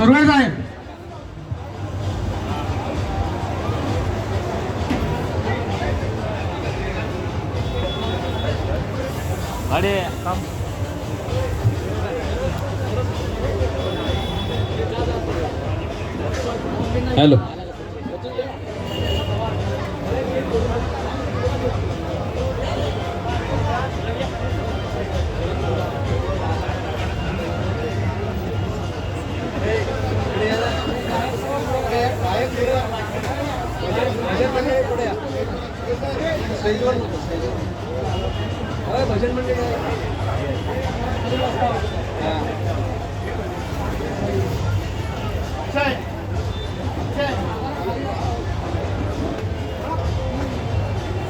सुरवे साहेब. अरे काम. हॅलो.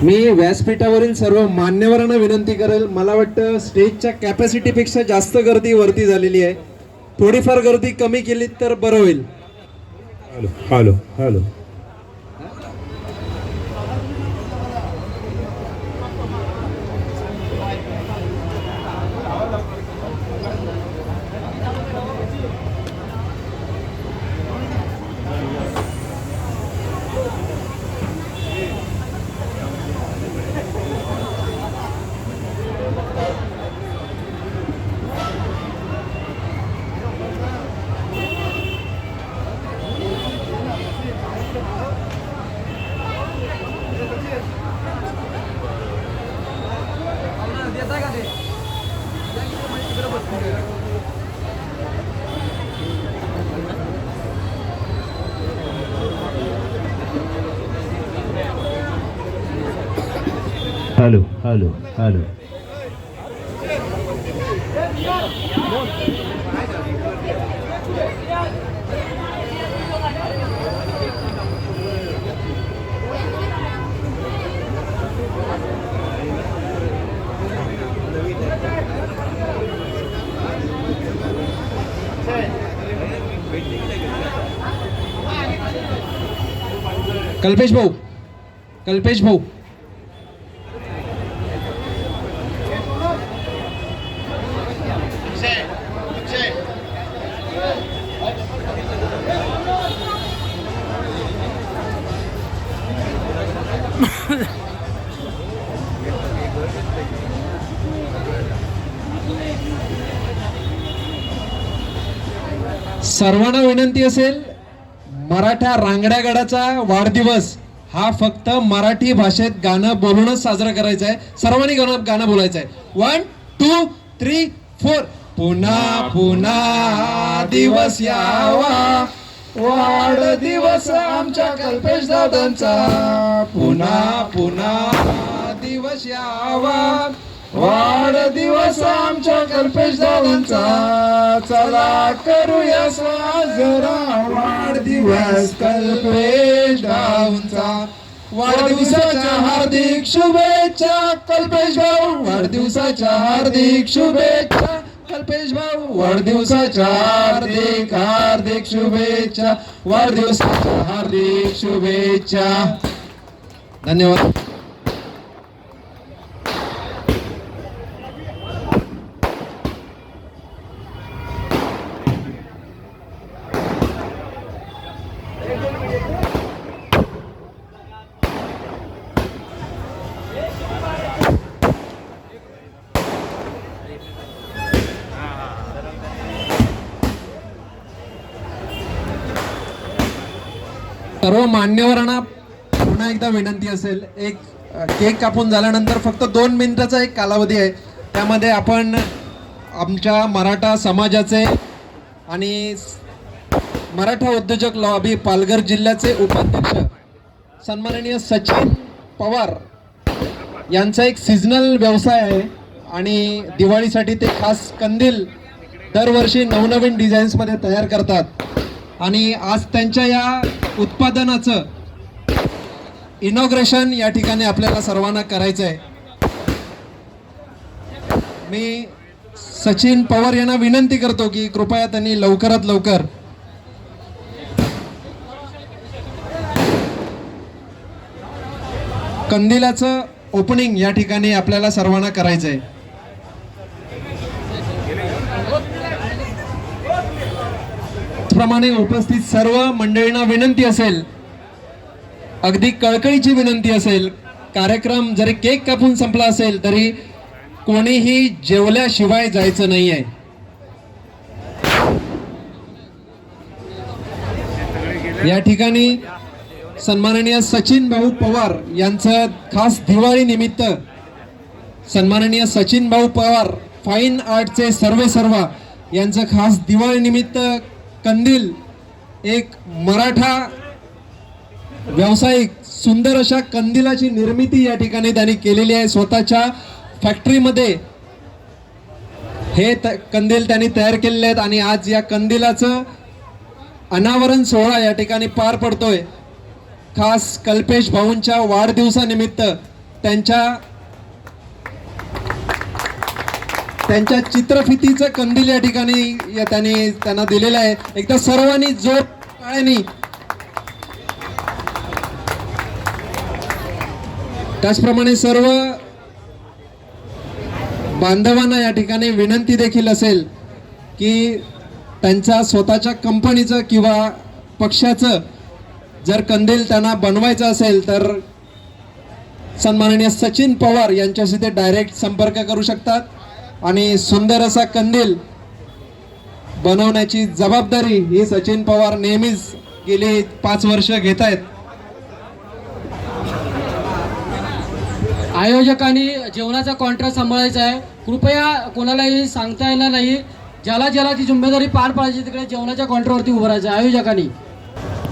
मी व्यासपीठावरील सर्व मान्यवरांना विनंती करेल. मला वाटतं स्टेजच्या कॅपॅसिटीपेक्षा जास्त गर्दी वरती झालेली आहे. थोडीफार गर्दी कमी केली तर बरं होईल. Hello hello hello. Hello hello hello Kalpesh भाऊ कल्पेश भाऊ सर्वांना विनंती असेल मराठा रांगड्या गडाचा वाढदिवस हा फक्त मराठी भाषेत गाणं बोलूनच साजरा करायचा आहे. सर्वांनी गाणं गाणं बोलायचं आहे. वन टू थ्री फोर पुन्हा पुन्हा दिवस यावा. वाढदिवस आमच्या कल्पेश दादांचा. पुन्हा पुन्हा दिवस यावा. वाढदिवस आमच्या कल्पेश दादांचा. चला करूया साजरा वाढदिवस कल्पेश दादांचा. वाढदिवसाच्या हार्दिक शुभेच्छा कल्पेश भाऊ. वाढदिवसाच्या हार्दिक शुभेच्छा कल्पेश भाऊ. वाढदिवसाच्या हार्दिक हार्दिक शुभेच्छा. वाढदिवसाच्या हार्दिक शुभेच्छा. धन्यवाद. सर्व मान्यवरांना पुन्हा एकदा विनंती असेल. एक केक कापून झाल्यानंतर फक्त दोन मिनिटाचा एक कालावधी आहे. त्यामध्ये आपण आमच्या मराठा समाजाचे आणि मराठा उद्योजक लॉबी पालघर जिल्ह्याचे उपाध्यक्ष सन्माननीय सचिन पवार यांचा एक सिजनल व्यवसाय आहे आणि दिवाळीसाठी ते खास कंदील दरवर्षी नवनवीन डिझाईन्समध्ये तयार करतात. आणि आज त्यांच्या या उत्पादनाचं इनॉग्रेशन या ठिकाणी आपल्याला सर्वांना करायचं आहे मी सचिन पवार यांना विनंती करतो की कृपया त्यांनी लवकरात लवकर कंदिलाचं ओपनिंग या ठिकाणी आपल्याला सर्वांना करायचं आहे त्याचप्रमाणे उपस्थित सर्व मंडळींना विनंती असेल अगदी कळकळीची विनंती असेल कार्यक्रम जरी केक कापून संपला असेल तरी कोणीही जेवल्याशिवाय जायचं नाही आहे या ठिकाणी सन्माननीय सचिन भाऊ पवार यांचं खास दिवाळी निमित्त सन्माननीय सचिन भाऊ पवार फाईन आर्टचे सर्वे सर्वा यांचं खास दिवाळी निमित्त कंदील एक मराठा व्यावसायिक सुंदर अशा कंदिलाची निर्मिती या ठिकाणी त्यांनी केलेली आहे. स्वतःच्या फॅक्टरीमध्ये हे त- कंदील त्यांनी तयार केलेले आहेत आणि आज या कंदिलाचं अनावरण सोहळा या ठिकाणी पार पडतोय. खास कल्पेश भाऊंच्या वाढदिवसानिमित्त त्यांच्या त्यांच्या चित्रफितीचं कंदील या ठिकाणी त्यांनी त्यांना दिलेलं आहे. एकदा सर्वांनी जोर टाळ्यांनी. त्याचप्रमाणे सर्व बांधवांना या ठिकाणी विनंती देखील असेल की त्यांच्या स्वतःच्या कंपनीचं किंवा पक्षाचं जर कंदील त्यांना बनवायचं असेल तर सन्माननीय सचिन पवार यांच्याशी ते डायरेक्ट संपर्क करू शकतात. आणि सुंदर असा कंदील बनवण्याची जबाबदारी ही सचिन पवार नेहमीच गेली पाच वर्ष घेत आहेत आयोजकांनी जेवणाचा कॉन्ट्रॅक्ट सांभाळायचा आहे. कृपया कोणालाही सांगता येणार नाही. ज्याला ज्याला ती जिम्मेदारी पार पाडायची तिकडे जेवणाच्या कॉन्ट्रॅक्टवरती उभं राहायचं आयोजकांनी.